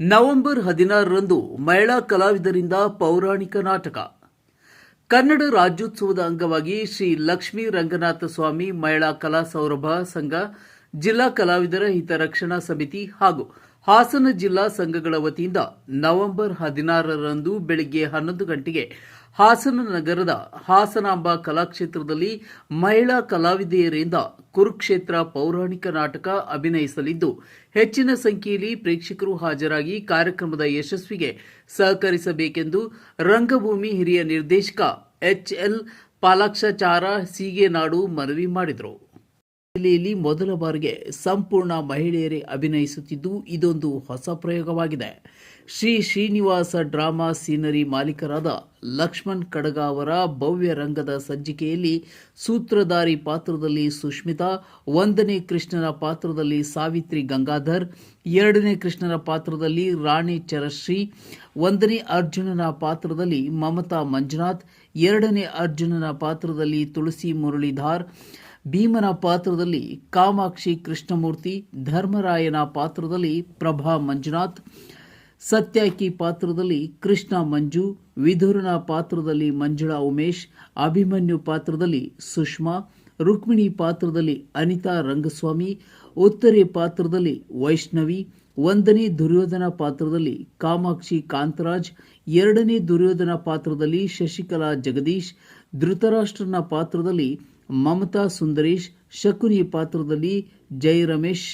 November ಹದಿನಾರರಂದು ಮಹಿಳಾ ಕಲಾವಿದರಿಂದ ಪೌರಾಣಿಕ ನಾಟಕ. ಕನ್ನಡ ರಾಜ್ಯೋತ್ಸವದ ಅಂಗವಾಗಿ ಶ್ರೀ ಲಕ್ಷ್ಮೀ ರಂಗನಾಥ ಸ್ವಾಮಿ ಮಹಿಳಾ ಕಲಾ ಸೌರಭ ಸಂಘ, ಜಿಲ್ಲಾ ಕಲಾವಿದರ ಹಿತರಕ್ಷಣಾ ಸಮಿತಿ ಹಾಗೂ ಹಾಸನ ಜಿಲ್ಲಾ ಸಂಘಗಳ ವತಿಯಿಂದ ನವೆಂಬರ್ ಹದಿನಾರರಂದು ಬೆಳಗ್ಗೆ ಹನ್ನೊಂದು ಗಂಟೆಗೆ ಹಾಸನ ನಗರದ ಹಾಸನಾಂಬ ಕಲಾಕ್ಷೇತ್ರದಲ್ಲಿ ಮಹಿಳಾ ಕಲಾವಿದೆಯರಿಂದ ಕುರುಕ್ಷೇತ್ರ ಪೌರಾಣಿಕ ನಾಟಕ ಅಭಿನಯಿಸಲಿದ್ದು, ಹೆಚ್ಚಿನ ಸಂಖ್ಯೆಯಲ್ಲಿ ಪ್ರೇಕ್ಷಕರು ಹಾಜರಾಗಿ ಕಾರ್ಯಕ್ರಮದ ಯಶಸ್ವಿಗೆ ಸಹಕರಿಸಬೇಕೆಂದು ರಂಗಭೂಮಿ ಹಿರಿಯ ನಿರ್ದೇಶಕ ಎಚ್ಎಲ್ ಪಾಲಾಕ್ಷಾಚಾರ ಸೀಗೆನಾಡು ಮನವಿ ಮಾಡಿದರು. ಜಿಲ್ಲೆಯಲ್ಲಿ ಮೊದಲ ಬಾರಿಗೆ ಸಂಪೂರ್ಣ ಮಹಿಳೆಯರೇ ಅಭಿನಯಿಸುತ್ತಿದ್ದು, ಇದೊಂದು ಹೊಸ ಪ್ರಯೋಗವಾಗಿದೆ. ಶ್ರೀ ಶ್ರೀನಿವಾಸ ಡ್ರಾಮಾ ಸೀನರಿ ಮಾಲೀಕರಾದ ಲಕ್ಷ್ಮಣ್ ಕಡಗ ಅವರ ಭವ್ಯ ರಂಗದ ಸಜ್ಜಿಕೆಯಲ್ಲಿ ಸೂತ್ರಧಾರಿ ಪಾತ್ರದಲ್ಲಿ ಸುಷ್ಮಿತಾ, ಒಂದನೇ ಕೃಷ್ಣನ ಪಾತ್ರದಲ್ಲಿ ಸಾವಿತ್ರಿ ಗಂಗಾಧರ್, ಎರಡನೇ ಕೃಷ್ಣನ ಪಾತ್ರದಲ್ಲಿ ರಾಣಿ ಚರಶ್ರೀ, ಒಂದನೇ ಅರ್ಜುನನ ಪಾತ್ರದಲ್ಲಿ ಮಮತಾ ಮಂಜುನಾಥ್, ಎರಡನೇ ಅರ್ಜುನನ ಪಾತ್ರದಲ್ಲಿ ತುಳಸಿ ಮುರಳೀಧರ್, ಭೀಮನ ಪಾತ್ರದಲ್ಲಿ ಕಾಮಾಕ್ಷಿ ಕೃಷ್ಣಮೂರ್ತಿ, ಧರ್ಮರಾಯನ ಪಾತ್ರದಲ್ಲಿ ಪ್ರಭಾ ಮಂಜುನಾಥ್ ಸತ್ಯಾಕಿ ಪಾತ್ರದಲ್ಲಿ ಕೃಷ್ಣ ಮಂಜು, ವಿಧುರನ ಪಾತ್ರದಲ್ಲಿ ಮಂಜುಳಾ ಉಮೇಶ್, ಅಭಿಮನ್ಯು ಪಾತ್ರದಲ್ಲಿ ಸುಷ್ಮಾ, ರುಕ್ಮಿಣಿ ಪಾತ್ರದಲ್ಲಿ ಅನಿತಾ ರಂಗಸ್ವಾಮಿ, ಉತ್ತರೆ ಪಾತ್ರದಲ್ಲಿ ವೈಷ್ಣವಿ, ಒಂದನೇ ದುರ್ಯೋಧನ ಪಾತ್ರದಲ್ಲಿ ಕಾಮಾಕ್ಷಿ ಕಾಂತರಾಜ್, ಎರಡನೇ ದುರ್ಯೋಧನ ಪಾತ್ರದಲ್ಲಿ ಶಶಿಕಲಾ ಜಗದೀಶ್, ಧೃತರಾಷ್ಟ್ರನ ಪಾತ್ರದಲ್ಲಿ ಮಮತಾ ಸುಂದರೇಶ್, ಶಕುನಿ ಪಾತ್ರದಲ್ಲಿ ಜೈ ರಮೇಶ್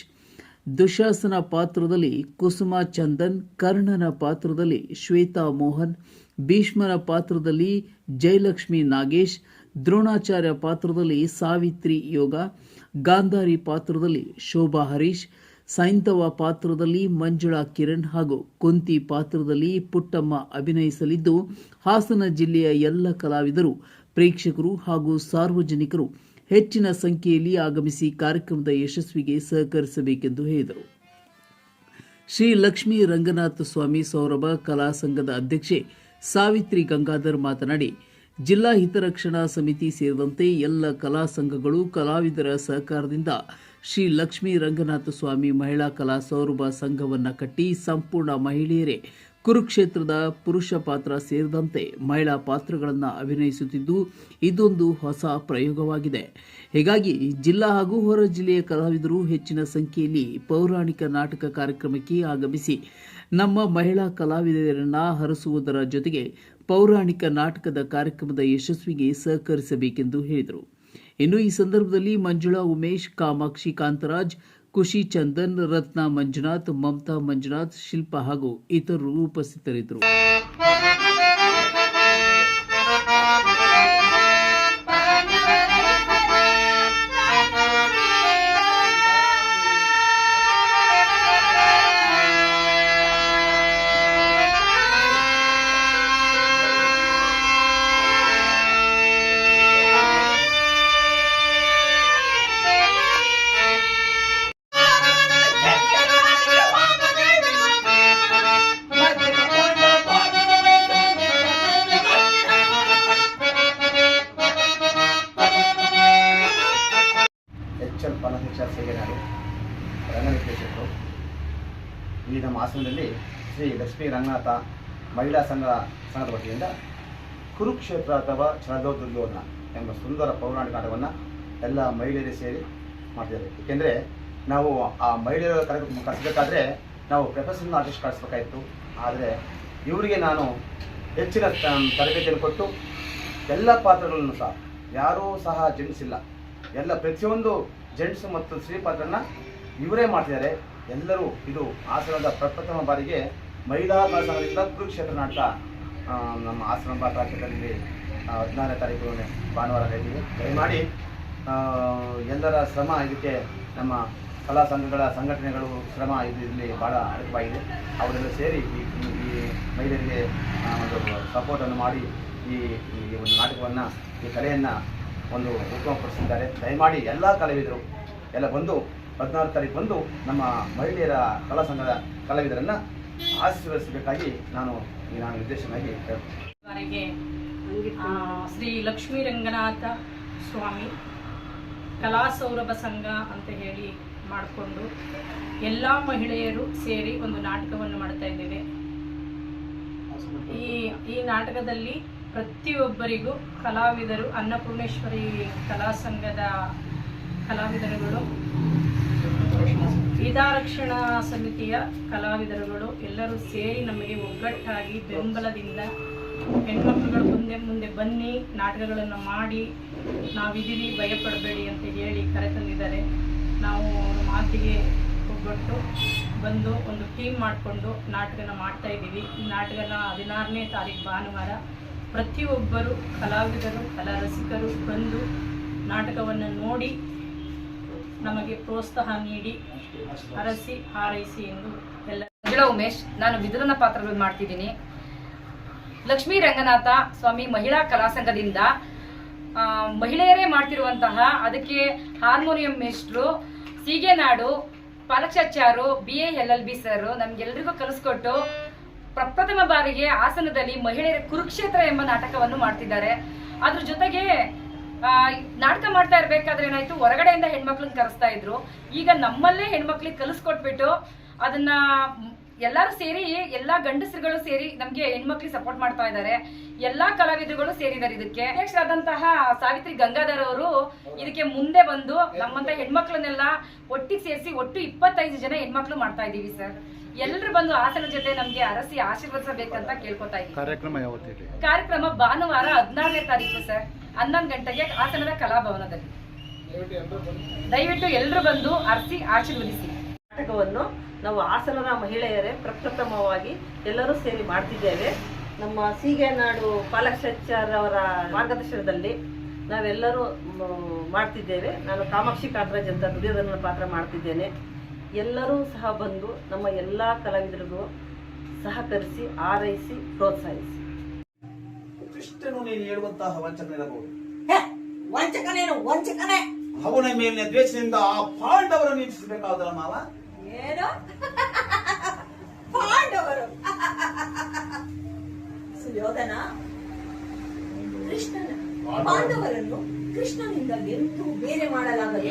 ದುಶಾಸನ ಪಾತ್ರದಲ್ಲಿ ಕುಸುಮ ಚಂದನ್, ಕರ್ಣನ ಪಾತ್ರದಲ್ಲಿ ಶ್ವೇತಾ ಮೋಹನ್, ಭೀಷ್ಮನ ಪಾತ್ರದಲ್ಲಿ ಜಯಲಕ್ಷ್ಮಿ ನಾಗೇಶ್, ದ್ರೋಣಾಚಾರ್ಯ ಪಾತ್ರದಲ್ಲಿ ಸಾವಿತ್ರಿ ಯೋಗ, ಗಾಂಧಾರಿ ಪಾತ್ರದಲ್ಲಿ ಶೋಭಾ ಹರೀಶ್, ಸೈಂತವ ಪಾತ್ರದಲ್ಲಿ ಮಂಜುಳಾ ಕಿರಣ್ ಹಾಗೂ ಕುಂತಿ ಪಾತ್ರದಲ್ಲಿ ಪುಟ್ಟಮ್ಮ ಅಭಿನಯಿಸಲಿದ್ದು, ಹಾಸನ ಜಿಲ್ಲೆಯ ಎಲ್ಲ ಕಲಾವಿದರು, ಪ್ರೇಕ್ಷಕರು ಹಾಗೂ ಸಾರ್ವಜನಿಕರು ಹೆಚ್ಚಿನ ಸಂಖ್ಯೆಯಲ್ಲಿ ಆಗಮಿಸಿ ಕಾರ್ಯಕ್ರಮದ ಯಶಸ್ವಿಗೆ ಸಹಕರಿಸಬೇಕೆಂದು ಹೇಳಿದರು. ಶ್ರೀ ಲಕ್ಷ್ಮೀ ರಂಗನಾಥ ಸ್ವಾಮಿ ಸೌರಭ ಕಲಾ ಸಂಘದ ಅಧ್ಯಕ್ಷೆ ಸಾವಿತ್ರಿ ಗಂಗಾಧರ್ ಮಾತನಾಡಿ, ಜಿಲ್ಲಾ ಹಿತರಕ್ಷಣಾ ಸಮಿತಿ ಸೇರಿದಂತೆ ಎಲ್ಲ ಕಲಾ ಸಂಘಗಳು ಕಲಾವಿದರ ಸಹಕಾರದಿಂದ ಶ್ರೀ ಲಕ್ಷ್ಮೀ ರಂಗನಾಥ ಸ್ವಾಮಿ ಮಹಿಳಾ ಕಲಾ ಸೌರಭ ಸಂಘವನ್ನು ಕಟ್ಟಿ ಸಂಪೂರ್ಣ ಮಹಿಳೆಯರೇ ಕುರುಕ್ಷೇತ್ರದ ಪುರುಷ ಪಾತ್ರ ಸೇರಿದಂತೆ ಮಹಿಳಾ ಪಾತ್ರಗಳನ್ನು ಅಭಿನಯಿಸುತ್ತಿದ್ದು, ಇದೊಂದು ಹೊಸ ಪ್ರಯೋಗವಾಗಿದೆ. ಹೀಗಾಗಿ ಜಿಲ್ಲಾ ಹಾಗೂ ಹೊರ ಜಿಲ್ಲೆಯ ಕಲಾವಿದರು ಹೆಚ್ಚಿನ ಸಂಖ್ಯೆಯಲ್ಲಿ ಪೌರಾಣಿಕ ನಾಟಕ ಕಾರ್ಯಕ್ರಮಕ್ಕೆ ಆಗಮಿಸಿ, ನಮ್ಮ ಮಹಿಳಾ ಕಲಾವಿದರನ್ನು ಹರಸುವುದರ ಜೊತೆಗೆ ಪೌರಾಣಿಕ ನಾಟಕದ ಕಾರ್ಯಕ್ರಮದ ಯಶಸ್ವಿಗೆ ಸಹಕರಿಸಬೇಕೆಂದು ಹೇಳಿದರು. ಇನ್ನು ಈ ಸಂದರ್ಭದಲ್ಲಿ ಮಂಜುಳಾ, ಉಮೇಶ್, ಕಾಮಾಕ್ಷಿ, ಕಾಂತರಾಜ್ ಖುಷಿ ಚಂದನ್ ರತ್ನ ಮಂಜುನಾಥ್ ಮಮತಾ ಮಂಜುನಾಥ್ ಶಿಲ್ಪ ಹಾಗೂ ಇತರರು ಉಪಸ್ಥಿತರಿದ್ದರು. ಆಶ್ರಮದಲ್ಲಿ ಶ್ರೀ ಲಕ್ಷ್ಮೀ ರಂಗನಾಥ ಮಹಿಳಾ ಸಂಘ ಸಂಘದ ವತಿಯಿಂದ ಕುರುಕ್ಷೇತ್ರ ಅಥವಾ ಛಲದೋ ದುರ್ಯೋಧನ ಎಂಬ ಸುಂದರ ಪೌರಾಣಿಕ ಆಟವನ್ನು ಎಲ್ಲ ಮಹಿಳೆಯರೇ ಸೇರಿ ಮಾಡ್ತಿದ್ದಾರೆ. ಏಕೆಂದರೆ ನಾವು ಆ ಮಹಿಳೆಯರ ಕಾರ್ಯಕ್ರಮ ಕಳಿಸ್ಬೇಕಾದ್ರೆ ನಾವು ಪ್ರೊಫೆಸರ್ನ ಆರ್ಟಿಸ್ಟ್ ಕಳಿಸ್ಬೇಕಾಯಿತು ಆದರೆ ಇವರಿಗೆ ನಾನು ಹೆಚ್ಚಿನ ತರಬೇತಿಯನ್ನು ಕೊಟ್ಟು ಎಲ್ಲ ಪಾತ್ರಗಳನ್ನು ಸಹ, ಯಾರೂ ಸಹ ಜೆಂಟ್ಸ್ ಇಲ್ಲ ಎಲ್ಲ ಪ್ರತಿಯೊಂದು ಜೆಂಟ್ಸ್ ಮತ್ತು ಸ್ತ್ರೀ ಪಾತ್ರನ ಇವರೇ ಮಾಡ್ತಿದ್ದಾರೆ. ಎಲ್ಲರೂ ಇದು ಹಾಸನದ ಪ್ರಪ್ರಥಮ ಬಾರಿಗೆ ಮಹಿಳಾ ಕಲಾಸಂಘದಿಂದ ಕುರುಕ್ಷೇತ್ರ ನಾಟಕ ನಮ್ಮ ಹಾಸನ ಕಲಾಕ್ಷೇತ್ರದಲ್ಲಿ ಹದಿನಾರನೇ ತಾರೀಕು ಭಾನುವಾರ ನಡೆದಿದೆ ದಯಮಾಡಿ ಎಲ್ಲರ ಶ್ರಮ ಇದಕ್ಕೆ ನಮ್ಮ ಕಲಾ ಸಂಘಗಳ ಸಂಘಟನೆಗಳು ಶ್ರಮ, ಇದು ಇಲ್ಲಿ ಭಾಳ ಅಡಕವಾಗಿದೆ ಅವರೆಲ್ಲ ಸೇರಿ ಈ- ಈ ಮಹಿಳೆಯರಿಗೆ ಒಂದು ಸಪೋರ್ಟನ್ನು ಮಾಡಿ ಈ ಈ ಒಂದು ನಾಟಕವನ್ನು, ಈ ಕಲೆಯನ್ನು ಒಂದು ಉತ್ತಮಪಡಿಸಿದ್ದಾರೆ. ದಯಮಾಡಿ ಎಲ್ಲ ಕಲಾವಿದರು ಎಲ್ಲ ಬಂದು ಹದಿನಾರು ತಾರೀಕು ಬಂದು ನಮ್ಮ ಮಹಿಳೆಯರ ಕಲಾ ಸಂಘದ ಕಲಾವಿದರನ್ನು ಆಶೀರ್ವದಿಸಬೇಕಾಗಿ ನಾನು ಈ ನಾನು ನಿರ್ದೇಶನಾಗಿ ಹೇಳ್ತೇನೆ ಶ್ರೀ ಲಕ್ಷ್ಮೀ ರಂಗನಾಥ ಸ್ವಾಮಿ ಕಲಾ ಸೌರಭ ಸಂಘ ಅಂತ ಹೇಳಿ ಮಾಡಿಕೊಂಡು ಎಲ್ಲ ಮಹಿಳೆಯರು ಸೇರಿ ಒಂದು ನಾಟಕವನ್ನು ಮಾಡ್ತಾ ಇದ್ದೇವೆ. ಈ ಈ ನಾಟಕದಲ್ಲಿ ಪ್ರತಿಯೊಬ್ಬರಿಗೂ ಕಲಾವಿದರು ಅನ್ನಪೂರ್ಣೇಶ್ವರಿ ಕಲಾ ಸಂಘದ ಕಲಾವಿದರುಗಳು ಹಿತಾರಕ್ಷಣಾ ಸಮಿತಿಯ ಕಲಾವಿದರುಗಳು ಎಲ್ಲರೂ ಸೇರಿ ನಮಗೆ ಒಗ್ಗಟ್ಟಾಗಿ ಬೆಂಬಲದಿಂದ ಹೆಣ್ಮಕ್ಳುಗಳು ಮುಂದೆ ಮುಂದೆ ಬನ್ನಿ, ನಾಟಕಗಳನ್ನು ಮಾಡಿ ನಾವಿದ್ದೀವಿ ಭಯಪಡಬೇಡಿ ಅಂತ ಹೇಳಿ ಕರೆ ತಂದಿದ್ದಾರೆ. ನಾವು ಮಾತಿಗೆ ಒಗ್ಗಟ್ಟು ಬಂದು ಒಂದು ಟೀಮ್ ಮಾಡಿಕೊಂಡು ನಾಟಕನ ಮಾಡ್ತಾ ಇದ್ದೀವಿ. ಈ ನಾಟಕನ ಹದಿನಾರನೇ ತಾರೀಕು ಭಾನುವಾರ ಪ್ರತಿಯೊಬ್ಬರು ಕಲಾವಿದರು ಕಲಾ ರಸಿಕರು ಬಂದು ನಾಟಕವನ್ನು ನೋಡಿ ನಮಗೆ ಪ್ರೋತ್ಸಾಹ ನೀಡಿ ಹರಸಿ ಹಾರೈಸಿ ಎಂದು ಎಲ್ಲ ಮಂಜುಳಾ ಉಮೇಶ್, ನಾನು ವಿದುರನ ಪಾತ್ರಗಳು ಮಾಡ್ತಿದ್ದೀನಿ. ಲಕ್ಷ್ಮೀ ರಂಗನಾಥ ಸ್ವಾಮಿ ಮಹಿಳಾ ಕಲಾ ಸಂಘದಿಂದ ಮಹಿಳೆಯರೇ ಮಾಡ್ತಿರುವಂತಹ ಅದಕ್ಕೆ ಹಾರ್ಮೋನಿಯಂ ಮೇಸ್ಟ್ರು Seegenadu ಪಾಲಕ್ಷಾಚಾರು B A L L B sir ನಮ್ಗೆಲ್ರಿಗೂ ಕಲಿಸ್ಕೊಟ್ಟು ಪ್ರಪ್ರಥಮ ಬಾರಿಗೆ ಹಾಸನದಲ್ಲಿ ಮಹಿಳೆಯರ ಕುರುಕ್ಷೇತ್ರ ಎಂಬ ನಾಟಕವನ್ನು ಮಾಡ್ತಿದ್ದಾರೆ. ಅದ್ರ ಜೊತೆಗೆ ನಾಟಕ ಮಾಡ್ತಾ ಇರ್ಬೇಕಾದ್ರೆ ಏನಾಯ್ತು? ಹೊರಗಡೆಯಿಂದ ಹೆಣ್ಮಕ್ಳನ್ನ ಕರೆಸ್ತಾ ಇದ್ರು. ಈಗ ನಮ್ಮಲ್ಲೇ ಹೆಣ್ಮಕ್ಳಿಗೆ ಕಲಿಸ್ಕೊಟ್ಬಿಟ್ಟು ಅದನ್ನ ಎಲ್ಲಾರು ಸೇರಿ ಎಲ್ಲಾ ಗಂಡಸರುಗಳು ಸೇರಿ ನಮ್ಗೆ ಹೆಣ್ಮಕ್ಳಿಗೆ ಸಪೋರ್ಟ್ ಮಾಡ್ತಾ ಇದ್ದಾರೆ. ಎಲ್ಲಾ ಕಲಾವಿದರುಗಳು ಸೇರಿದ್ದಾರೆ ಇದಕ್ಕೆ. ಅಧ್ಯಕ್ಷರಾದಂತಹ ಸಾವಿತ್ರಿ ಗಂಗಾಧರ್ ಅವರು ಇದಕ್ಕೆ ಮುಂದೆ ಬಂದು ನಮ್ಮಂತ ಹೆಣ್ಮಕ್ಳನ್ನೆಲ್ಲ ಒಟ್ಟಿಗೆ ಸೇರಿಸಿ ಒಟ್ಟು ಇಪ್ಪತ್ತೈದು ಜನ ಹೆಣ್ಮಕ್ಳು ಮಾಡ್ತಾ ಇದೀವಿ ಸರ್. ಎಲ್ಲರೂ ಬಂದು ಆಸನ ಜೊತೆ ನಮ್ಗೆ ಅರಸಿ ಆಶೀರ್ವದಿಸಬೇಕಂತ ಕೇಳ್ಕೊತಾ ಇದ್ದೀವಿ. ಕಾರ್ಯಕ್ರಮ ಕಾರ್ಯಕ್ರಮ ಭಾನುವಾರ ಹದಿನಾರನೇ ತಾರೀಕು ಸರ್. ಹನ್ನೊಂದು ಗಂಟೆಗೆ ಹಾಸನದ ಕಲಾಭವನದಲ್ಲಿ. ದಯವಿಟ್ಟು ಎಲ್ಲರೂ ಬಂದು ಅರ್ಸಿ ಆಶೀರ್ವದಿಸಿ. ನಾಟಕವನ್ನು ನಾವು ಹಾಸನದ ಮಹಿಳೆಯರೇ ಪ್ರಪ್ರಥಮವಾಗಿ ಎಲ್ಲರೂ ಸೇರಿ ಮಾಡ್ತಿದ್ದೇವೆ. ನಮ್ಮ ಸೀಗೆನಾಡು ಪಾಲಕ್ಷಾಚಾರ್ ಅವರ ಮಾರ್ಗದರ್ಶನದಲ್ಲಿ ನಾವೆಲ್ಲರೂ ಮಾಡ್ತಿದ್ದೇವೆ. ನಾನು ಕಾಮಾಕ್ಷಿ ಕಾಂತರಾಜ್ ಅಂತ ದುರ್ಯೋಧನ ಪಾತ್ರ ಮಾಡ್ತಿದ್ದೇನೆ. ಎಲ್ಲರೂ ಸಹ ಬಂದು ನಮ್ಮ ಎಲ್ಲ ಕಲಾವಿದರಿಗೂ ಸಹಕರಿಸಿ ಆರೈಸಿ ಪ್ರೋತ್ಸಾಹಿಸಿ. ಕೃಷ್ಣನು ನೀನು ಹೇಳುವಂತಹ ವಂಚಕನಿರಬಹುದು. ಹೇ, ವಂಚಕನೇನು ವಂಚಕನೇ. ಅವನ ಮೇಲಿನ ದ್ವೇಷದಿಂದ ಆ ಪಾಂಡವರನ್ನು ನಿಲ್ಲಿಸಬೇಕಾದಲ್ಲ ಮಾವ? ಏನು? ಪಾಂಡವರು. ಸುಯೋಧನ ಕೃಷ್ಣನ ಪಾಂಡವರನ್ನು ಕೃಷ್ಣನಿಂದ ಎಂತೂ ಬೇರೆ ಮಾಡಲಾಗದು.